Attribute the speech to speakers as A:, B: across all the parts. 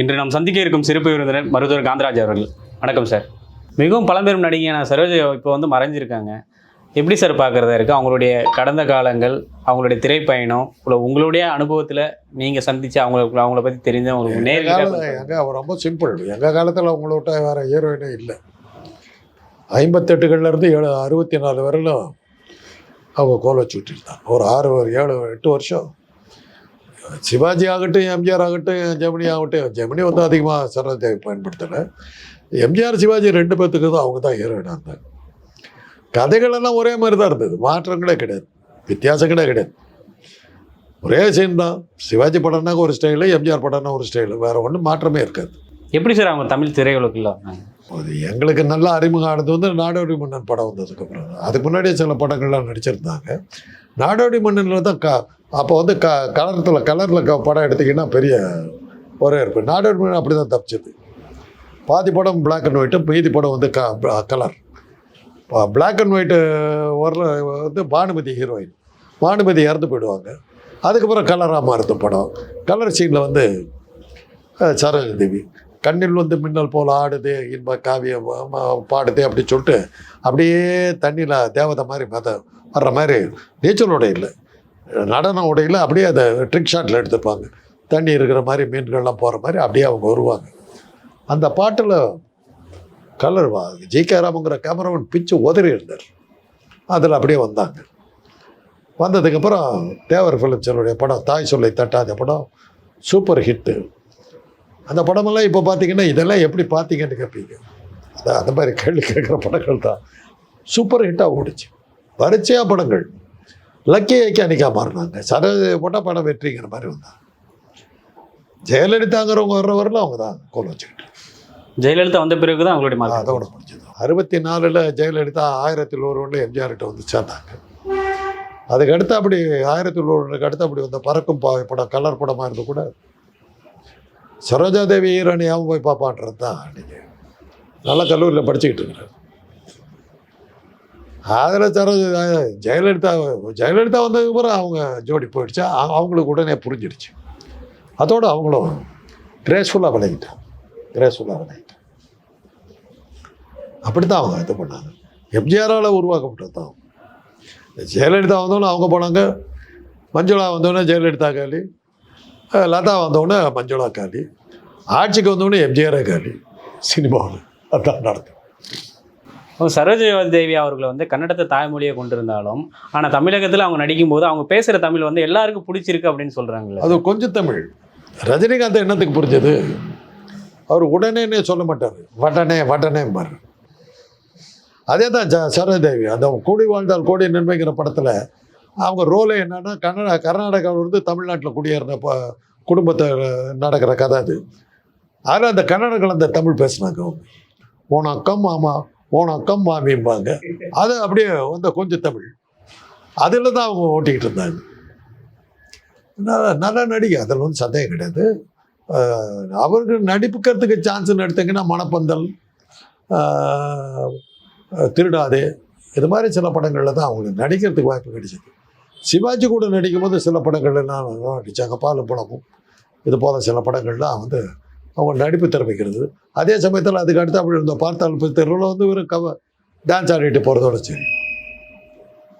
A: இன்று நாம் சந்திக்க இருக்கும் சிறப்பு விருந்தினர் மருத்துவர் காந்தராஜ் அவர்கள். வணக்கம் சார் மிகவும் பழம்பெரும் நடிகையான சரோஜா இப்போ வந்து மறைஞ்சிருக்காங்க. எப்படி சார் பார்க்குறதா இருக்குது அவங்களுடைய கடந்த காலங்கள் அவங்களுடைய திரைப்பயணம் இல்லை உங்களுடைய அனுபவத்தில் நீங்கள் சந்திச்சு அவங்களுக்கு அவங்கள பற்றி தெரிஞ்ச
B: எங்கள்
A: நேரில்
B: காலத்தில் எங்க அவ ரொம்ப சிம்பிள் எங்கள் காலத்தில் அவங்கள விட்டா வேறு ஹீரோயினே இல்லை. ஐம்பத்தெட்டுகள்லேருந்து ஏழு அறுபத்தி நாலு வரையிலும் அவங்க கோல வச்சு விட்டுருந்தாங்க. ஒரு ஆறு ஒரு ஏழு எட்டு வருஷம் சிவாஜி ஆகட்டும் எம்ஜிஆர் ஆகட்டும் ஜெமினி ஆகட்டும் ஜெமினி வந்து அதிகமாக சரோஜாவை பயன்படுத்தலை. எம்ஜிஆர் சிவாஜி ரெண்டு பேர்த்துக்கு தான் அவங்க தான் ஹீரோயினாக இருந்தாங்க கதைகளெல்லாம் ஒரே மாதிரி தான் இருந்தது. மாற்றங்களே கிடையாது. வித்தியாசங்களே கிடையாது. ஒரே சீன் தான். சிவாஜி படம்னாக்க ஒரு ஸ்டைலு எம்ஜிஆர் படம்னா ஒரு ஸ்டைலு வேறு ஒன்றும் மாற்றமே இருக்காது.
A: எப்படி சார் அவங்க தமிழ் திரையுலகில்
B: அது எங்களுக்கு நல்ல அறிமுகம் ஆனது வந்து நாடோடி மன்னன் படம் வந்ததுக்கப்புறம் அதுக்கு முன்னாடியே சில படங்கள்லாம் நடிச்சிருந்தாங்க. நாடோடி மன்னனில் தான் க அப்போ வந்து க கலரத்தில் கலரில் க படம் எடுத்திங்கன்னா பெரிய ஒரே இருப்பு. நாடோடி மன்னன் அப்படி தான் தப்பிச்சது. பாதி படம் பிளாக் அண்ட் ஒயிட்டு மீதி படம் வந்து க கலர் பிளாக் அண்ட் ஒயிட்டு வரல வந்து பானுமதி ஹீரோயின் பானுமதி இறந்து போயிடுவாங்க. அதுக்கப்புறம் கலராக மாறுது படம். கலர் சீனில் வந்து அஹ், தேவி கண்ணில் வந்து மின்னல் போல் ஆடுது இன்ப காவியம் பாடுது அப்படின்னு சொல்லிட்டு அப்படியே தண்ணியில் தேவதை மாதிரி மத வர்ற மாதிரி நீச்சல் உடையில் நடன உடையில் அப்படியே அதை ட்ரிக் ஷாட்டில் எடுத்துப்பாங்க. தண்ணி இருக்கிற மாதிரி மீன்கள்லாம் போகிற மாதிரி அப்படியே அவங்க வருவாங்க. அந்த பாட்டில் கலர் ஜி கே ராமங்கிற கேமராமன் பிச்சு உதறி இருந்தார். அதில் அப்படியே வந்தாங்க. வந்ததுக்கப்புறம் தேவர் ஃபிலிம்ஸனுடைய படம் தாய் சொல்லை தட்டாத படம் சூப்பர் ஹிட்டு அந்த படமெல்லாம் இப்போ பார்த்தீங்கன்னா இதெல்லாம் எப்படி பார்த்தீங்கன்னு கேட்பீங்க அதான் அந்த மாதிரி கேள்வி கேட்குற படங்கள் தான். சூப்பர் ஹிட்டாக ஓடிச்சு. வரிசையாக படங்கள். லக்கி ஐக்கியானிக்கா மாறினாங்க சர போட்டால் படம் வெற்றிங்கிற மாதிரி வந்தாங்க ஜெயலலிதாங்கிறவங்க வர்ற வரலாம் அவங்க தான் கோல் வச்சுக்கிட்டு.
A: ஜெயலலிதா வந்த பிறகு தான் அவங்களுடைய
B: அதோட முடிஞ்சது. அறுபத்தி நாலில் ஜெயலலிதா ஆயிரத்தில் ஒருவனில் எம்ஜிஆர்கிட்ட வந்து சேர்ந்தாங்க. அதுக்கு அடுத்து அப்படி ஆயிரத்தில் ஒருவனுக்கு அடுத்து அப்படி வந்த பறக்கும் பாவை படம் கலர் படமாக இருந்து கூட சரோஜா தேவி ஈரணியாகவும் போய் பார்ப்பான்றது தான் அன்றைக்கி நல்ல கல்லூரியில் படிச்சுக்கிட்டு இருக்கிறேன் அதில் சரோஜா ஜெயலலிதா ஜெயலலிதா வந்ததுக்கு அப்புறம் அவங்க ஜோடி போயிடுச்சு. அவங்களுக்கு உடனே புரிஞ்சிடுச்சு. அதோடு அவங்களும் கிரேஸ்ஃபுல்லாக விளையிட்டான் கிரேஸ்ஃபுல்லாக விளையிட்டான் அப்படி தான் அவங்க இது பண்ணாங்க. எம்ஜிஆரால் உருவாக்கப்பட்டது தான். ஜெயலலிதா வந்தோடனே அவங்க போனாங்க. மஞ்சுளா வந்தோடனே ஜெயலலிதா காலி. லதா வந்தோடனே மஞ்சுளா காலி. ஆட்சிக்கு வந்தோடனே எம்ஜிஆரே காலி. சினிமாவில் அதான் நடக்கும்.
A: சரோஜ தேவி அவர்களை வந்து கன்னடத்தை தாய்மொழியை கொண்டிருந்தாலும் ஆனால் தமிழகத்தில் அவங்க நடிக்கும்போது அவங்க பேசுகிற தமிழ் வந்து எல்லாருக்கும் பிடிச்சிருக்கு அப்படின்னு சொல்கிறாங்களே
B: அது கொஞ்சம் தமிழ். ரஜினிகாந்த் என்னத்துக்கு புரிஞ்சது? அவர் உடனேனே சொல்ல மாட்டார். வடனே வடனேம்பார் அதே தான் ச சரோஜதேவி அந்த கூடி வாழ்ந்தால் கோடி நன்மைங்கிற படத்தில் அவங்க ரோலே என்னன்னா கன்னடா கர்நாடகாவில் இருந்து தமிழ்நாட்டில் குடியேறின ப குடும்பத்தை நடக்கிற கதை அது. அதில் அந்த கன்னட கலந்த தமிழ் பேசினாங்க அவங்க. ஓணக்கம் ஆமாம் ஓணக்கம் மாமிம்பாங்க அது அப்படியே வந்த கொஞ்சம் தமிழ். அதில் தான் அவங்க ஓட்டிக்கிட்டு இருந்தாங்க. நல்ல நல்ல நடிகை. அதில் வந்து சந்தேகம் கிடையாது. அவருக்கு நடிப்புக்கிறதுக்கு சான்ஸ் எடுத்தீங்கன்னா மணப்பந்தல் திருடாதே. இது மாதிரி சில படங்களில் தான் அவங்களுக்கு நடிக்கிறதுக்கு வாய்ப்பு கிடைச்சிது. சிவாஜி கூட நடிக்கும் போது சில படங்கள்லாம் எல்லாம் நடித்தாங்க பாலும் படமும். இது போல் சில படங்கள்லாம் வந்து அவங்க நடிப்பு திறமைக்கிறது. அதே சமயத்தில் அதுக்கு அடுத்து அப்படி இருந்த பார்த்தால் தெருவில் வந்து வெறும் கவ டான்ஸ் ஆடிட்டு போகிறதோட சரி.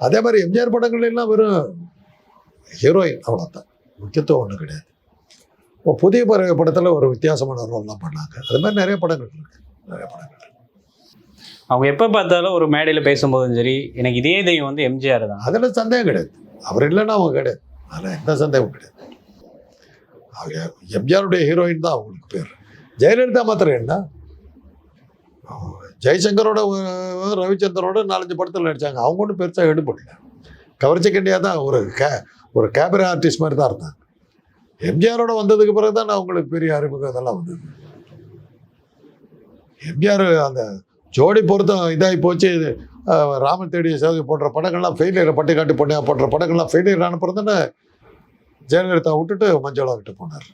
B: அதே மாதிரி எம்ஜிஆர் படங்கள் எல்லாம் வெறும் ஹீரோயின் அவ்வளோதான் முக்கியத்துவம் ஒன்றும் கிடையாது. இப்போ புதிய பறவை படத்தில் ஒரு வித்தியாசமான ரோல்லாம் பண்ணாங்க. அது மாதிரி நிறைய படங்கள் இருக்கு. நிறைய படங்கள்
A: அவங்க எப்போ பார்த்தாலும் ஒரு மேடையில் பேசும்போதும் சரி எனக்கு இதே தெய்வம் வந்து எம்ஜிஆர் தான்.
B: அதில் சந்தேகம் கிடையாது. அவர் இல்லைன்னா அவங்க கிடையாது. அதில் எந்த சந்தேகமும் கிடையாது. ஆக எம்ஜிஆருடைய ஹீரோயின் தான் அவங்களுக்கு பேர். ஜெயலலிதா மாத்திரம் என்ன? ஜெய்சங்கரோட அஹ், ரவிச்சந்திரோட நாலஞ்சு படத்தில் நடித்தாங்க அவங்க ஒன்றும் பெருசாக எடுபடல. கவர்ச்சி கண்டியாக தான் ஒரு கே ஒரு கேபரே ஆர்டிஸ்ட் மாதிரி தான் இருந்தாங்க. எம்ஜிஆரோட வந்ததுக்கு பிறகு தான் அவங்களுக்கு பெரிய அறிமுகம் இதெல்லாம் வந்தது. எம்ஜிஆர் அந்த ஜோடி பொருத்தம் இதாகி போச்சு. இது, ராமன் தேடிய சேவை போன்ற படங்கள்லாம் ஃபெயிலியர் பட்டிக்காட்டு பொண்ணையா போன்ற படங்கள்லாம் ஃபெயிலியர் அனுப்புறதுன்னு ஜெயலலிதா விட்டுட்டு மஞ்சுளா கிட்ட போனார்.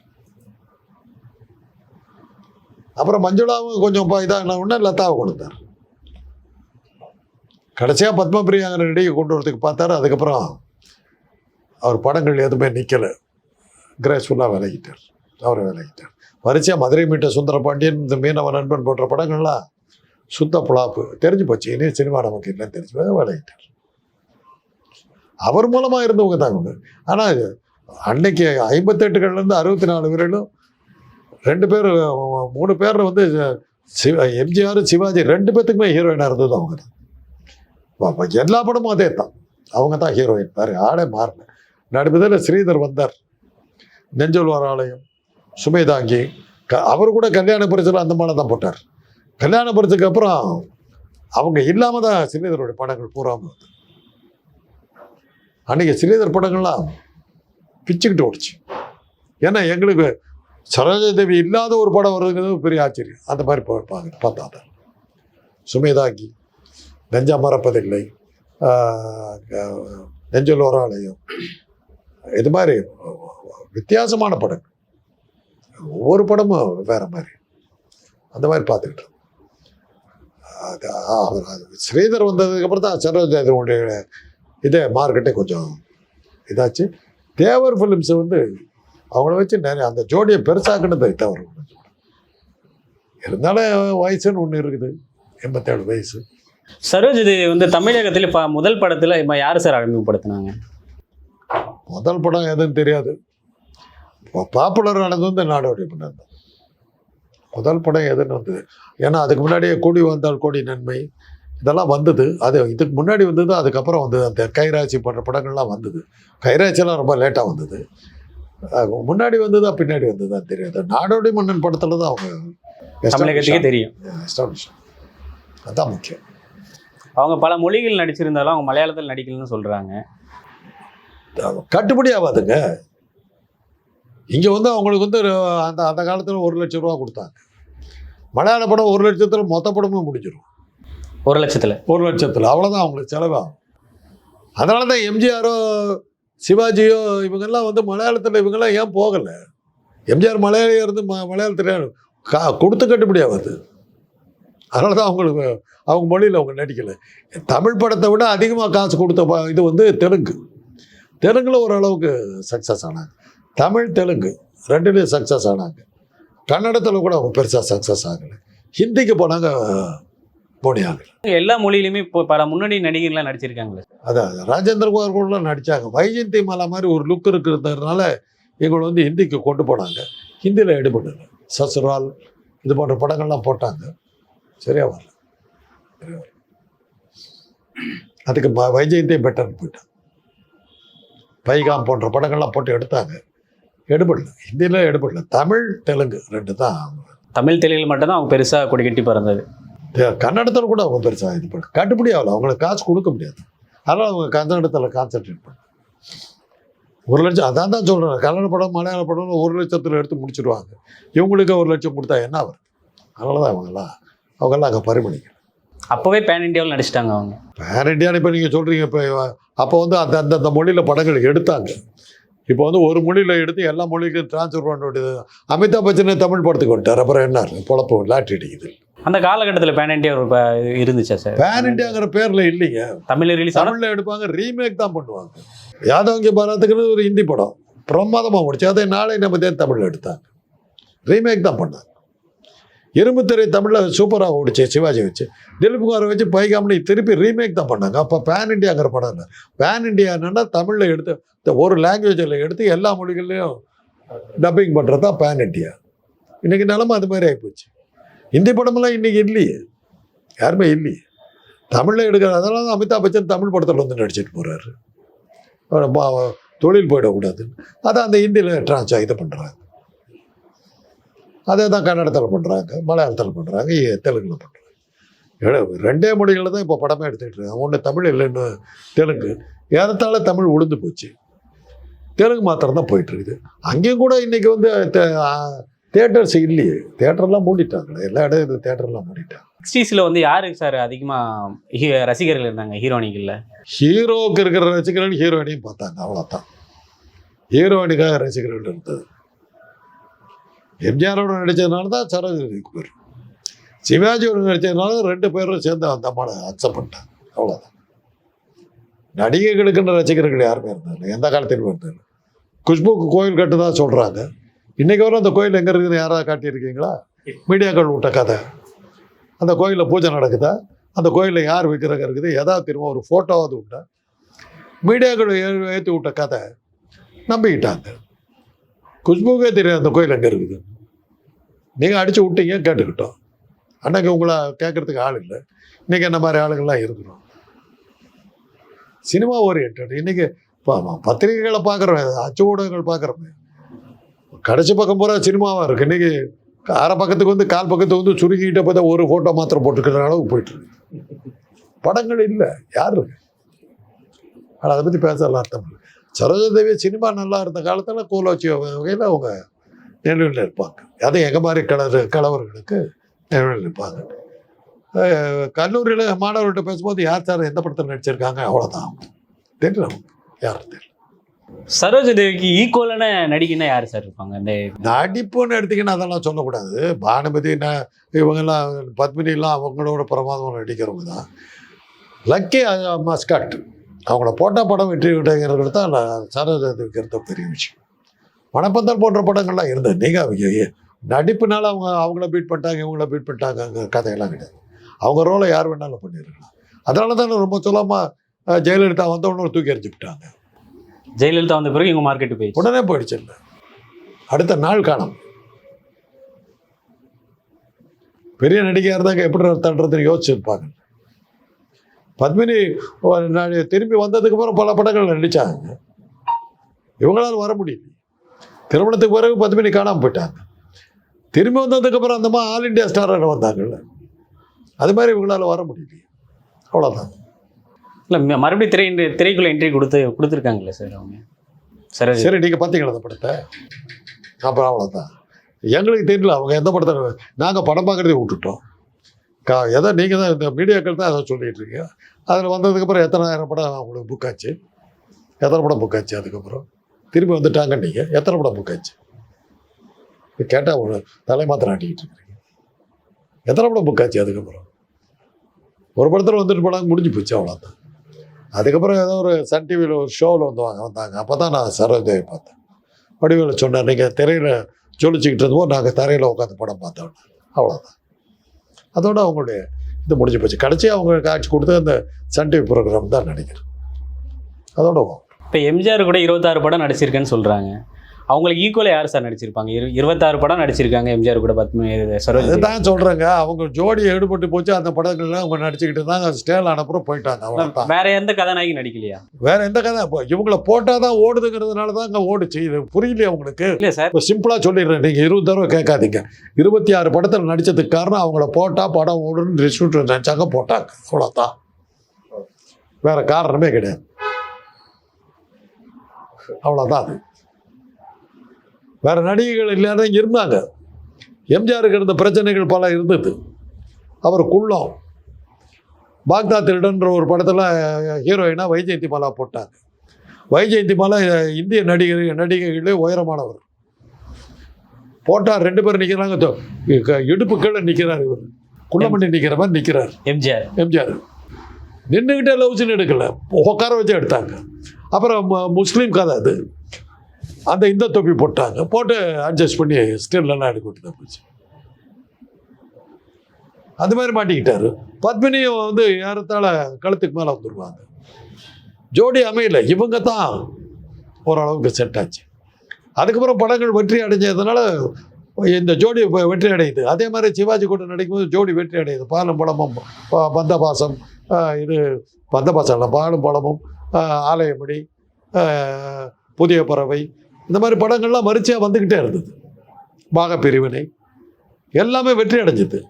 B: அப்புறம் மஞ்சுளாவும் கொஞ்சம் இதாக உடனே லதாவை கொடுத்தார். கடைசியாக பத்மபிரியாங்கிற நடிகை கொண்டு வரதுக்கு பார்த்தாரு. அதுக்கப்புறம் அவர் படங்கள் எதுவுமே நிற்கலை கிரேஸ்ஃபுல்லாக விலகிட்டார். அவர் விலகிட்டார். வரிசையாக மதுரை மீட்ட சுந்தரபாண்டியன் இந்த மீனவ நண்பன் போன்ற படங்கள்லாம் சுத்த புலாப்பு தெரிஞ்சு போச்சு. இனி சினிமா நமக்கு இல்லைன்னு தெரிஞ்சு போய் விளையிட்டார் அவர் மூலமாக இருந்தவங்க தான் இவங்க ஆனால் அன்னைக்கு ஐம்பத்தெட்டுகள்லேருந்து அறுபத்தி நாலு வீரர்களும் ரெண்டு பேர் மூணு பேர் வந்து சிவ எம்ஜிஆர் சிவாஜி ரெண்டு பேர்த்துக்குமே ஹீரோயினாக இருந்தது அவங்க தான். எல்லா படமும் அதே தான் அவங்க தான் ஹீரோயின் வேறு ஆளே மாறல. நடுப்பதில் ஸ்ரீதர் வந்தார். நெஞ்சல் ஆலயம் சுமைதாங்கி க அவர் கூட கல்யாண பரிசில் அந்த மாதிரி தான் போட்டார். கல்யாண பரிசுக்கு அப்புறம் அவங்க இல்லாமல் தான் ஸ்ரீதருடைய படங்கள் பூராமல் வந்து ஸ்ரீதர் படங்கள்லாம் பிச்சுக்கிட்டு ஓடிச்சு. ஏன்னா எங்களுக்கு சரோஜா தேவி இல்லாத ஒரு படம் வருதுங்கிறது பெரிய ஆச்சரியம். அந்த மாதிரி போய் பா- பார்த்தா தான். சுமேதாங்கி நெஞ்சா மறப்பதில்லை. நெஞ்சல் ஓராலயம் இது மாதிரி வித்தியாசமான படங்கள். ஒவ்வொரு படமும் வேற மாதிரி. அந்த மாதிரி பார்த்துக்கிட்டு அது ஸ்ரீதர் வந்ததுக்கப்புறம் தான் தான் சரோஜாதனுடைய இதே மார்க்கெட்டே கொஞ்சம் இதாச்சு. தேவர் ஃபிலிம்ஸ் வந்து அவங்கள வச்சு நிறைய அந்த ஜோடியை பெருசாக்குனது தவறு இருந்தாலும் வயசுன்னு ஒன்று இருக்குது எண்பத்தேழு வயசு.
A: சரோஜதேவி வந்து தமிழகத்தில் இப்போ முதல் படத்தில் இப்போ யார் சார் அறிமுகப்படுத்தினாங்க?
B: முதல் படம் எதுன்னு தெரியாது. பாப்புலர் ஆனது வந்து நாடோடி பண்ணது தான். முதல் படம் எதுன்னு வந்தது ஏன்னா அதுக்கு முன்னாடியே கூடி வந்தால் கோடி நன்மை. இதெல்லாம் வந்தது. அது இதுக்கு முன்னாடி வந்தது அதுக்கப்புறம் வந்தது. அந்த கைராசி போன்ற படங்கள்லாம் வந்தது. கைராசியெல்லாம் ரொம்ப லேட்டாக வந்தது. முன்னாடி வந்ததா பின்னாடி வந்ததா தெரியாது. நாடோடி மன்னன் படத்தில் தான் அவங்க
A: தமிழகத்துக்கே தெரியும்.
B: அதான் முக்கியம்.
A: அவங்க பல மொழிகள் நடிச்சிருந்தாலும் அவங்க மலையாளத்தில் நடிக்கலன்னு சொல்கிறாங்க
B: கட்டுப்படி ஆகாதுங்க. இங்கே வந்து அவங்களுக்கு வந்து அந்த அந்த காலத்தில் ஒரு லட்சம் ரூபா கொடுத்தாங்க. மலையாள படம் ஒரு லட்சத்தில் மொத்த படமும் முடிஞ்சிடும்
A: ஒரு லட்சத்தில்.
B: ஒரு லட்சத்தில். அவ்வளோதான் அவங்களுக்கு செலவாகும். அதனால தான் எம்ஜிஆரோ சிவாஜியோ இவங்கெல்லாம் வந்து மலையாளத்தில் இவங்கெல்லாம் ஏன் போகலை? எம்ஜிஆர் மலையாளியாக இருந்து ம மலையாளத்தில் கா கொடுத்து கட்டுப்படி ஆகாது? அதனால தான் அவங்களுக்கு அவங்க மொழியில் அவங்க நடிக்கலை. தமிழ் படத்தை விட அதிகமாக காசு கொடுத்த இது வந்து தெலுங்கு. தெலுங்கில் ஓரளவுக்கு சக்ஸஸ் ஆனாங்க. தமிழ் தெலுங்கு ரெண்டுலேயும் சக்ஸஸ் ஆனாங்க. கன்னடத்தில் கூட அவங்க பெருசாக சக்ஸஸ் ஆகலை. ஹிந்திக்கு போனாங்க ஆகலை
A: எல்லா மொழியிலுமே இப்போ பல முன்னணி நடிகர்லாம் நடிச்சிருக்காங்களே.
B: அதான் ராஜேந்திர குமார் கூடலாம் நடித்தாங்க வைஜெயந்தி மாலா மாதிரி ஒரு லுக் இருக்கிறதுனால எங்களை வந்து ஹிந்திக்கு கொண்டு போனாங்க. ஹிந்தியில் எடுபடுங்க சசுரால் இது போன்ற படங்கள்லாம் போட்டாங்க. சரியா வரல. அதுக்கு வைஜெயந்தே பெட்டர்னு போயிட்டாங்க பைகாம் போன்ற படங்கள்லாம் போட்டு எடுத்தாங்க. எடுபடல. ஹிந்தியில் எடுபடல. தமிழ் தெலுங்கு ரெண்டு தான்.
A: தமிழ் தெலுங்கில் மட்டும்தான் அவங்க பெருசாக கொடி கட்டி பறந்தது.
B: கன்னடத்தில் கூட அவங்க பெருசாக இது பண்ண கட்டுப்படி ஆகல அவங்களுக்கு காசு கொடுக்க முடியாது. அதனால் அவங்க கன்னடத்தில் கான்சென்ட்ரேட் பண்ண. ஒரு லட்சம் அதான் தான் சொல்கிறேன் கன்னட படம் மலையாள படம்னு ஒரு லட்சத்தில் எடுத்து முடிச்சிடுவாங்க இவங்களுக்கு ஒரு லட்சம் கொடுத்தா என்ன வருது அதனால தான் அவங்கெல்லாம் அவங்கெல்லாம் அங்கே பரிமணிக்க
A: அப்போவே பேன் இந்தியாவில் நடிச்சிட்டாங்க அவங்க.
B: பேன் இண்டியான்னு இப்போ நீங்கள் சொல்கிறீங்க இப்போ அப்போ வந்து அந்த அந்தந்த மொழியில் படங்கள் எடுத்தாங்க. இப்போ வந்து ஒரு மொழியில் எடுத்து எல்லா மொழிக்கும் ட்ரான்ஸ்ஃபர் பண்ண வேண்டியது அமிதாப் பச்சனை தமிழ் படத்துக்கு வந்துட்டார். அப்புறம் என்ன? பொழப்பு லாட்ரி அடிக்குது.
A: அந்த காலகட்டத்தில் பேன் இந்தியா ஒரு இருந்துச்சா சார்?
B: பேன் இண்டியாங்கிற பேரில் இல்லைங்க.
A: தமிழ் ரிலீஸ்
B: தமிழ்ல எடுப்பாங்க ரீமேக் தான் பண்ணுவாங்க. யாதவங்க பாராத்துக்குன்னு ஒரு ஹிந்தி படம். பிரமாதமாக முடிச்சு அதை நாளை நம்ம தேன் தமிழில் எடுத்தாங்க. ரீமேக் தான் பண்ணாங்க. இரும்புத்திரை தமிழில் சூப்பராக ஓடிச்சு சிவாஜி வச்சு. திலீப்குமாரை வச்சு பைகாமணி திருப்பி ரீமேக் தான் பண்ணாங்க. அப்போ பேன் இண்டியாங்கிற படம் இல்லை பேன் இண்டியா என்னன்னா தமிழில் எடுத்து இந்த ஒரு லாங்குவேஜில் எடுத்து எல்லா மொழிகள்லையும் டப்பிங் பண்ணுறது தான் பேன் இண்டியா இன்றைக்கி நிலமை அது மாதிரி ஆகிப்போச்சு ஹிந்தி படமெல்லாம் இன்றைக்கி இல்லையே. யாருமே இல்லையே. தமிழில் எடுக்கிற அதனால தான் அமிதாப் பச்சன் தமிழ் படத்தில் வந்து நடிச்சிட்டு போகிறாரு தொழில் போயிடக்கூடாதுன்னு. அதை அந்த ஹிந்தியில் ட்ரான்ஸ் இது பண்ணுறாங்க அதே தான் கன்னடத்தில் பண்ணுறாங்க மலையாளத்தில் பண்ணுறாங்க தெலுங்கில் பண்ணுறாங்க ரெண்டே மொழிகளில் தான் இப்போ படமே எடுத்துக்கிட்டு இருக்காங்க. ஒன்று தமிழ் இல்லைன்னு தெலுங்கு. ஏறத்தாழ தமிழ் உளுந்து போச்சு. தெலுங்கு மாத்திரம் தான் போயிட்டுருக்குது அங்கேயும் கூட இன்றைக்கி வந்து தேட்டர்ஸ் இல்லையே தேட்டர்லாம் மூடிட்டாங்களே எல்லா இடம் தேட்டர்லாம் மூடிட்டாங்க.
A: சிக்ஸ்டீஸில் வந்து யாருக்கு சார் அதிகமாக ரசிகர்கள் இருந்தாங்க ஹீரோனிகளில்
B: ஹீரோவுக்கு இருக்கிற ரசிகர்கள் ஹீரோயினையும் பார்த்தாங்க அவ்வளோதான் ஹீரோயினுக்காக ரசிகர்கள் இருந்தது. எம்ஜிஆரோட நடித்ததுனால தான் சரோஜினிக்கு பேர் சிவாஜியோட நடித்ததுனால ரெண்டு பேரும் சேர்ந்து அந்த அம்மாவை அக்செப்ட் பண்ணிட்டாங்க அவ்வளோதான் நடிகைகளுக்குன்ற ரசிகர்கள் யாருமே இருந்தாங்க எந்த காலத்திலும் இருந்தாங்க குஷ்புக்கு கோயில் கட்டுதான் சொல்கிறாங்க இன்னைக்கு வரை அந்த கோயில் எங்கே இருக்குதுன்னு யாராவது காட்டியிருக்கீங்களா? மீடியாக்கள் விட்ட கதை. அந்த கோயிலில் பூஜை நடக்குதா? அந்த கோயிலில் யார் விக்கிரகம் இருக்குது? ஏதாவது திரும்ப ஒரு ஃபோட்டோவாவது உண்டா? மீடியாக்கள் ஏற்றி விட்ட கதை. நம்பிக்கிட்டாங்க. குஷ்புக்கே தெரியும் அந்த கோயில் எங்கே இருக்குது. நீங்கள் அடித்து விட்டீங்க கேட்டுக்கிட்டோம். அன்னைக்கு உங்களை கேட்கறதுக்கு ஆள் இல்லை. இன்றைக்கி என்ன மாதிரி ஆளுங்கள்லாம் இருக்கிறோம். Cinema orient. இன்னைக்கு ப- பத்திரிகைகளை பார்க்குறோம் அச்சு ஊடகங்கள் பார்க்குறோமே கடைசி பக்கம் பூரா சினிமாவாக இருக்குது இன்றைக்கி அரை பக்கத்துக்கு வந்து கால் பக்கத்துக்கு வந்து சுருக்கிக்கிட்ட பார்த்தா ஒரு ஃபோட்டோ மாத்திரம் போட்டுக்கிற அளவுக்கு போயிட்டுருக்கு படங்கள் இல்லை யார்? இருக்கு ஆனால் அதை பற்றி பேசலாம் அர்த்தம் இல்லை. சரோஜாதேவி சினிமா நல்லா இருந்த காலத்தில் கூலோச்சி வகையில் அவங்க நிலவில் இருப்பாங்க. அதுவும் எங்கள் மாதிரி கலர் கலவர்களுக்கு நிலவில் இருப்பாங்க. கல்லூரியில் மாணவர்கள்ட்ட பேசும்போது யார் சார் எந்த படத்தில் நடிச்சிருக்காங்க? அவ்வளோதான் தெரியல யார் தெரியல
A: சரோஜ தேவிக்கு ஈக்குவலான நடிகைன்னா யார் சார் இருப்பாங்க? இந்த
B: நடிப்புன்னு எடுத்தீங்கன்னா அதெல்லாம் சொல்லக்கூடாது. பானுமதி இவங்கெல்லாம் பத்மினிலாம் அவங்களோட பிரமாதம் நடிக்கிறவங்க தான். லக்கி மஸ்கட் அவங்கள போட்டால் படம் வெற்றி விட்டங்கிறது தான் சரோஜாதேவிக்கு இருந்த பெரிய விஷயம். மணப்பந்தல் போன்ற படங்கள்லாம் இருந்தது. நீங்கள் நடிப்புனால அவங்க அவங்கள பீட் பண்ணிட்டாங்க இவங்கள பீட் பண்ணிட்டாங்க கதையெல்லாம் கிடையாது. அவங்க ரோலை யார் வேணாலும் பண்ணியிருக்கலாம். அதனால தான் ரொம்ப சொல்லாமல் ஜெயலலிதா வந்தவொடனே தூக்கி எறிஞ்சு விட்டாங்க.
A: ஜெயலலிதா வந்த பிறகு இவங்க மார்க்கெட்டு போய்
B: உடனே போயிடுச்சு இல்லை. அடுத்த நாள் காணும் பெரிய நடிகையாக இருந்தாங்க எப்படி தட்டுறதுன்னு யோசிச்சிருப்பாங்க. பத்மினி ஒரு நாள் திரும்பி வந்ததுக்கு அப்புறம் பல படங்கள் நடித்தாங்க இவங்களால் வர முடியல. திருமணத்துக்கு பிறகு பத்மினி காணாமல் போயிட்டாங்க. திரும்பி வந்ததுக்கப்புறம் அந்த மாதிரி ஆல் இண்டியா ஸ்டாரில் வந்தாங்கல்ல. அது மாதிரி இவங்களால வர முடியல. அவ்வளோதான்
A: இல்லை மறுபடியும் திரை திரைக்குள்ள என்ட்ரி கொடுத்து கொடுத்துருக்காங்களே சார் அவங்க? சரி
B: சரி நீங்கள் பார்த்தீங்களா அந்த படத்தை. அப்புறம் அவ்வளோதான் எங்களுக்கு தெரியல அவங்க எந்த படத்தை நாங்கள் படம் பார்க்குறதே விட்டுட்டோம். கா எதோ நீங்கள் தான் இந்த மீடியாக்கள் தான் அதை சொல்லிகிட்டு இருக்கீங்க. அதில் வந்ததுக்கப்புறம் எத்தனை ஆயிரம் படம் உங்களுக்கு புக் ஆச்சு? எத்தனை படம் புக் ஆச்சு அதுக்கப்புறம்? திரும்பி வந்துட்டாங்க நீங்கள் எத்தனை படம் புக் ஆச்சு? கேட்டால் ஒரு தலை மாத்திரம் ஆட்டிக்கிட்டு இருக்கிறீங்க எத்தனை படம் புக் ஆச்சு அதுக்கப்புறம்? ஒரு படத்தில் வந்துட்டு படம் முடிஞ்சு போச்சு அவ்வளோதான் அதுக்கப்புறம் ஏதோ ஒரு சன் டிவியில் ஒரு ஷோவில் வந்து வாங்க வந்தாங்க. அப்போ தான் நான் சரோஜாவை பார்த்தேன். வடிவேலு சொன்னார் நீங்கள் திரையில் ஜொலிச்சுக்கிட்டு இருந்தபோது நாங்கள் தரையில் உட்காந்து படம் பார்த்தோம். அவ்வளோதான் அதோட அவங்களுடைய இது முடிஞ்சு போச்சு. கடைசி அவங்க காட்சி கொடுத்து அந்த சன் டிவி ப்ரோக்ராம் தான் நடிக்கிறேன் அதோட
A: இப்போ எம்ஜிஆர் கூட இருபத்தாறு படம் நடிச்சிருக்கேன்னு சொல்கிறாங்க அவங்களுக்கு ஈக்குவலாக யார் சார் நடிச்சிருப்பாங்க? இரு இருபத்தாறு படம் நடிச்சிருக்காங்க எம்ஜிஆர் கூட பத்மி சரோஜா.
B: அதுதான் சொல்கிறேங்க அவங்க ஜோடி எடுபட்டு போச்சு அந்த படங்கள்லாம் அவங்க நடிச்சுக்கிட்டு இருந்தாங்க. ஸ்டேல் அனுப்புறம் போயிட்டாங்க
A: வேற எந்த கதாநாயகி நடிக்கலையா?
B: வேற எந்த கதை? இப்போ இவங்கள போட்டால் தான் ஓடுதுங்கிறதுனால தான் அங்கே ஓடுச்சு. இது புரியலையே உங்களுக்கு.
A: இல்லை சார்
B: இப்போ சிம்பிளாக சொல்லிடுறேன். நீங்கள் இருபது தடவை கேட்காதீங்க. இருபத்தி ஆறு படத்தில் நடித்ததுக்கு காரணம் அவங்கள போட்டால் படம் ஓடுன்னு டிஸ்ட்ரிபியூட்டர் நினச்சாங்க போட்டாங்க. அவ்வளோதான் வேற காரணமே கிடையாது. அவ்வளோதான் அது. வேற நடிகைகள் இல்லாத இருந்தாங்க. எம்ஜிஆருக்கு இருந்த பிரச்சனைகள் பல இருந்தது. அவர் குள்ளம். பாக்தா திருடன்ற ஒரு படத்தில் ஹீரோயினாக வைஜெயந்தி மாலா போட்டாங்க. வைஜெயந்தி மாலா இந்திய நடிகர் நடிகைகளே உயரமானவர். போட்டார் ரெண்டு பேரும் நிற்கிறாங்க இடுப்பு கீழே நிற்கிறார் இவர். குள்ளமணி நிற்கிற மாதிரி நிற்கிறார்
A: எம்ஜிஆர்.
B: எம்ஜிஆர். நின்றுக்கிட்டே லவ்ஸ்னு எடுக்கல. உட்கார வச்சு எடுத்தாங்க. அப்புறம் முஸ்லீம் கதை அது. அந்த இந்த தொப்பி போட்டாங்க. போட்டு அட்ஜஸ்ட் பண்ணி ஸ்டில்லாம் எடுக்க விட்டு போச்சு. அந்த மாதிரி மாட்டிக்கிட்டாரு. பத்மினியும் வந்து ஏறத்தாழ கழுத்துக்கு மேலே வந்துருவாங்க. ஜோடி அமையல. இவங்க தான் ஓரளவுக்கு செட் ஆச்சு. அதுக்கப்புறம் படங்கள் வெற்றி அடைஞ்சதுனால இந்த ஜோடி வெற்றி அடையுது. அதே மாதிரி சிவாஜி கூட நடிக்கும்போது ஜோடி வெற்றி அடையுது. பாலும் பழமும் பந்த பந்தபாசம் இது பந்தபாசம் இல்லை பாலும் பழமும் ஆலயமடி புதிய பறவை. இந்த மாதிரி படங்கள்லாம் வரிசையாக வந்துக்கிட்டே இருந்தது. பாகப்பிரிவினை. எல்லாமே வெற்றி அடைஞ்சது.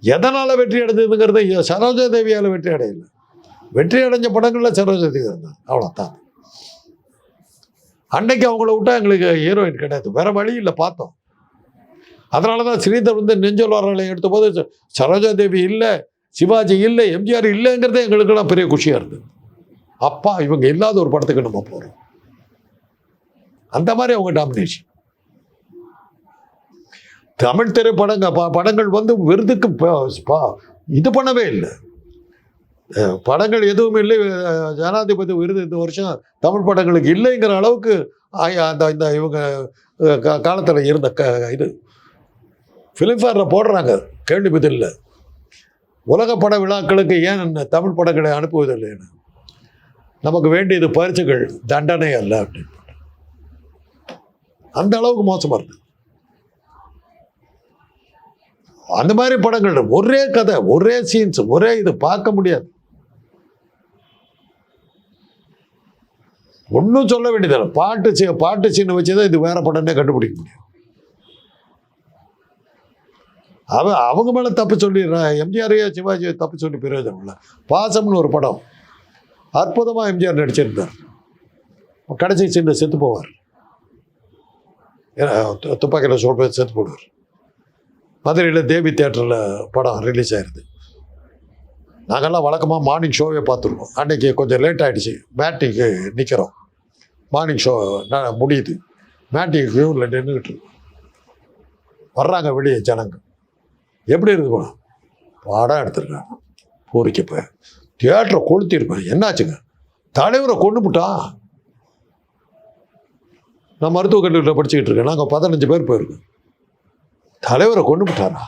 B: எதனால் வெற்றி அடைஞ்சதுங்கிறது சரோஜா தேவியால் வெற்றி அடையல. வெற்றி அடைஞ்ச படங்களில் சரோஜா தேவி இருந்தாங்க அவ்வளோதான் அன்னைக்கு அவங்கள விட்டா எங்களுக்கு ஹீரோயின் கிடையாது. வேற வழி இல்லை பார்த்தோம். அதனால தான் ஸ்ரீதர் வந்து நெஞ்சல் வரலை எடுத்த போது ச- சரோஜா தேவி இல்லை சிவாஜி இல்லை எம்ஜிஆர் இல்லைங்கிறதே எங்களுக்கெல்லாம் பெரிய குஷியாக இருந்தது. அப்பா இவங்க இல்லாத ஒரு படத்துக்கு நம்ம போகிறோம் அந்த மாதிரி அவங்க டாமினேஷன் தமிழ் திரைப்படங்க ப- படங்கள் வந்து விருதுக்கு இது பண்ணவே இல்லை. படங்கள் எதுவும் இல்லை ஜனாதிபதி விருது இந்த வருஷம் தமிழ் படங்களுக்கு இல்லைங்கிற அளவுக்கு அந்த இந்த இவங்க காலத்தில் இருந்த க இது. ஃபிலிம்ஃபேரில் போடுறாங்க கேள்வி பதில் உலக பட விழாக்களுக்கு ஏன் தமிழ் படங்களை அனுப்புவதில்லைன்னு நமக்கு வேண்டியது பரிசுகள் தண்டனை அல்ல அப்படின்னு. அந்த அளவுக்கு மோசமாக இருக்கு. அந்த மாதிரி படங்கள் ஒரே கதை ஒரே சீன்ஸ் ஒரே இது பார்க்க முடியாது. ஒன்றும் சொல்ல வேண்டியதில்லை. பாட்டு சீ பாட்டு சீனை வச்சு தான் இது வேற படம்னே கண்டுபிடிக்க முடியும். அவ அவங்க மேலே தப்பு சொல்லிடுறான் எம்ஜிஆரையோ சிவாஜியோ தப்பு சொல்லி பிரயோஜனம் இல்லை. பாசம்னு ஒரு படம். அற்புதமாக எம்ஜிஆர் நடிச்சிருந்தார். கடைசி சீனில் செத்து போவார். ஏன்னா, து- துப்பாக்கியில் சொல்ற செத்து போடுவார். மதுரையில் தேவி தேட்டரில் படம் ரிலீஸ் ஆயிருது. நாங்கள்லாம் வழக்கமாக மார்னிங் ஷோவே பார்த்துருவோம் அன்றைக்கி கொஞ்சம் லேட் ஆகிடுச்சு மேட்டிக்கு நிற்கிறோம் மார்னிங் ஷோ முடியுது. மேட்டிங் வியூவில் நின்றுக்கிட்டு இருக்கோம். வர்றாங்க வெளியே ஜனங்க எப்படி இருக்கு படம்? எடுத்துருக்காங்க. பூரிக்கப்ப. தியேட்டரை கொளுத்திருப்பேன் என்னாச்சுங்க? தலைவரை கொண்டு விட்டான் நான் மருத்துவக் கல்லூரியில் படிச்சுக்கிட்டு இருக்கேன். நாங்கள் பதினஞ்சு பேர் போயிருக்கோம். தலைவரை கொண்டு விட்டாரா?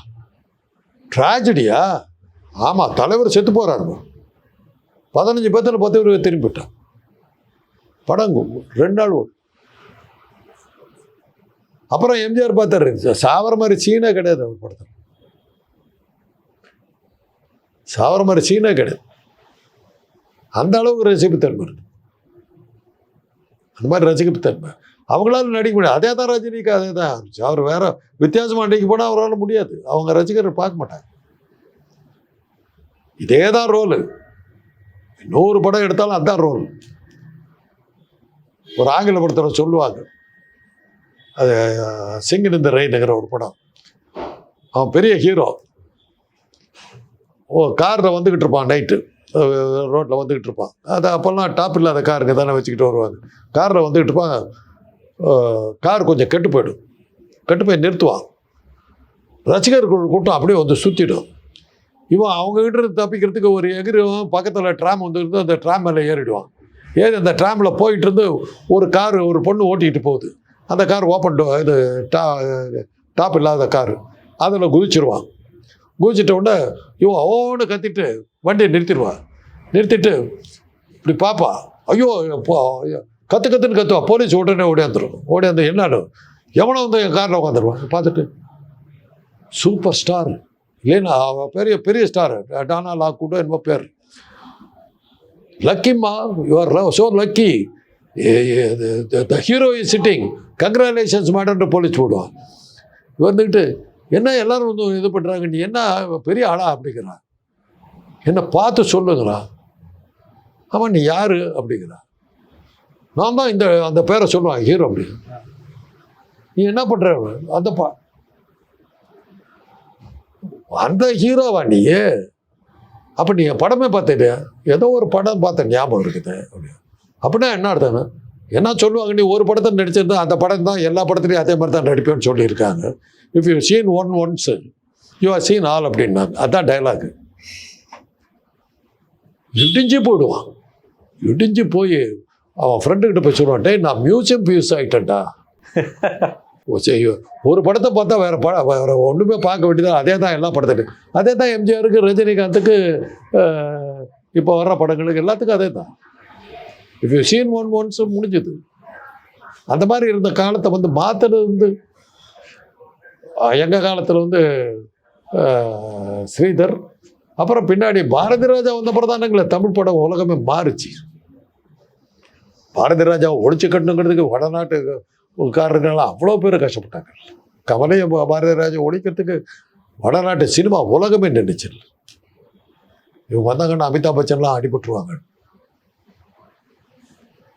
B: ட்ராஜடியா ஆமாம் தலைவர் செத்து போகிறாரு பதினஞ்சு பேர்த்தில் பத்து பேர் திரும்பி விட்டான் படம் ரெண்டு நாள் ஓடும். அப்புறம் எம்ஜிஆர் பார்த்தாரு. சாவர மாதிரி சீனே கிடையாது அவர் படத்தில். சாவர மாதிரி சீனே கிடையாது. அந்த அளவுக்கு ரசிப்புத்தன்மை இருக்கு. அந்த மாதிரி ரசிப்புத்தன்மை. அவங்களால நடிக்க முடியாது. அதே தான் ரஜினிக்கு அதே தான் இருந்துச்சு. அவர் வேற வித்தியாசமாக நடிக்க போனால் அவரால் முடியாது. அவங்க ரசிகர்கள் பார்க்க மாட்டாங்க. இதே தான் ரோலு நூறு படம் எடுத்தாலும் அதுதான் ரோல் ஒரு ஆங்கில படத்தில் சொல்லுவாங்க. அது சிங்கின் இந்த ரெயினுங்கிற ஒரு படம். அவன் பெரிய ஹீரோ ஓ காரில் வந்துக்கிட்டு இருப்பான் நைட்டு ரோட்டில் வந்துக்கிட்டு இருப்பான். அது அப்போல்லாம் டாப் இல்லாத காருங்க தானே வச்சுக்கிட்டு வருவாங்க. காரில் வந்துக்கிட்டு இருப்பான் கார் கொஞ்சம் கெட்டு போயிடும். கெட்டு போய் நிறுத்துவான். ரசிகர்கள் கூட்டம் அப்படியே வந்து சுற்றிடும் இவன் அவங்ககிட்ட இருந்து தப்பிக்கிறதுக்கு ஒரு எகிரும் பக்கத்தில் ட்ராம் வந்துருந்து அந்த ட்ராம் மேலே ஏறிடுவான். ஏறி அந்த ட்ராமில் போயிட்டு இருந்து ஒரு கார் ஒரு பொண்ணு ஓட்டிகிட்டு போகுது. அந்த கார் ஓப்பன் டோ இது டா டாப் இல்லாத கார். அதில் குதிச்சிருவான். குதிச்சிட்ட உடனே இவன் ஓன்னு கத்திட்டு வண்டியை நிறுத்திடுவான். நிறுத்திட்டு இப்படி பார்ப்பான் ஐயோ கற்று கற்றுன்னு கத்துன்னு கத்துவா. போலீஸ் உடனே ஓடியாந்துடும் ஓடியாந்து என்னன்னு எவனோ வந்து என் காரில் உட்காந்துருவான் பார்த்துட்டு சூப்பர் ஸ்டார். இல்லைன்னா அவன் பெரிய பெரிய ஸ்டார். டானா லா கூட என்னமோ பேர். லக்கிம்மா your so lucky the hero is sitting congratulations மேடம்ன்ற police போடுவான். வந்துக்கிட்டு என்ன எல்லாரும் வந்து இது பண்ணுறாங்க நீ என்ன பெரிய ஆளா? அப்படிங்கிறான். என்ன பார்த்து சொல்லுங்கிறான் ஆமாம் நீ யாரு? அப்படிங்கிறான். நான் தான் இந்த அந்த பேரை சொல்லுவான் ஹீரோ அப்படி. நீ என்ன பண்ணுற அந்த பா அந்த ஹீரோவா நீ? அப்போ நீ படமே பார்த்துட்டு ஏதோ ஒரு படம் பார்த்த ஞாபகம் இருக்குது. அப்படி அப்படின்னா என்ன அர்த்தம் என்ன? சொல்லுவாங்க? நீ ஒரு படத்தை நடிச்சிருந்தா அந்த படம் தான் எல்லா படத்துலையும் அதே மாதிரி தான் நடிப்பேன்னு சொல்லியிருக்காங்க. If you seen one once you are seen all அப்படின்னாங்க. அதுதான் டைலாக் இடிஞ்சு போயிடுவான். இடிஞ்சு போய் அவன் ஃப்ரெண்டுக்கிட்ட போய் சொல்லுவான் டேய் நான் மியூசியம் பியூஸ் ஆகிட்டேன்டா ஒரு படத்தை பார்த்தா வேற படம் வேற ஒன்றுமே பார்க்க வேண்டியது? அதே தான் எல்லா படத்துலையும் அதே தான் எம்ஜிஆருக்கு ரஜினிகாந்துக்கு இப்போ வர்ற படங்களுக்கு எல்லாத்துக்கும் அதே தான். If you seen one once முடிஞ்சது. அந்த மாதிரி இருந்த காலத்தை வந்து மாற்றுறது வந்து எங்கள் காலத்தில் வந்து ஸ்ரீதர் அப்புறம் பின்னாடி பாரதி ராஜா வந்த பிரதானங்கள தமிழ் படம் உலகமே மாறுச்சு. பாரதி ராஜாவை ஒழிச்சு கட்டணுங்கிறதுக்கு வடநாட்டு காரர்கள்லாம் அவ்வளோ பேர் கஷ்டப்பட்டாங்க. கவலையை பாரதி ராஜா ஒழிக்கிறதுக்கு வடநாட்டு சினிமா உலகமே நின்றுச்சு இவங்க வந்தாங்கன்னா அமிதாப் பச்சன்லாம் அடிபட்டுருவாங்க.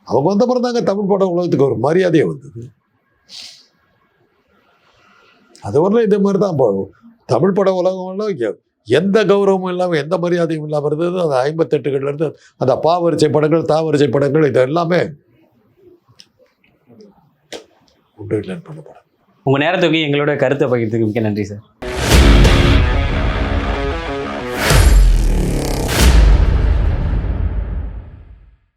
B: அவங்க வந்த பிறகு தாங்க தமிழ் படம் உலகத்துக்கு ஒரு மரியாதையை வந்தது. அது வரல இதே மாதிரி தான் இப்போ தமிழ் பட உலகம்லாம் எந்த கௌரவமும் இல்லாமல் எந்த மரியாதையும் இல்லாமல் இருந்தது. அந்த ஐம்பத்தெட்டுகள்லேருந்து அந்த பாவரிசை படங்கள் தாவரிசை படங்கள் இது எல்லாமே உண்டு இல்லைன்னு பண்ண படம்
A: உங்கள் நேரத்துக்கு எங்களோட கருத்தை பகிர்றதுக்கு மிக்க நன்றி சார்.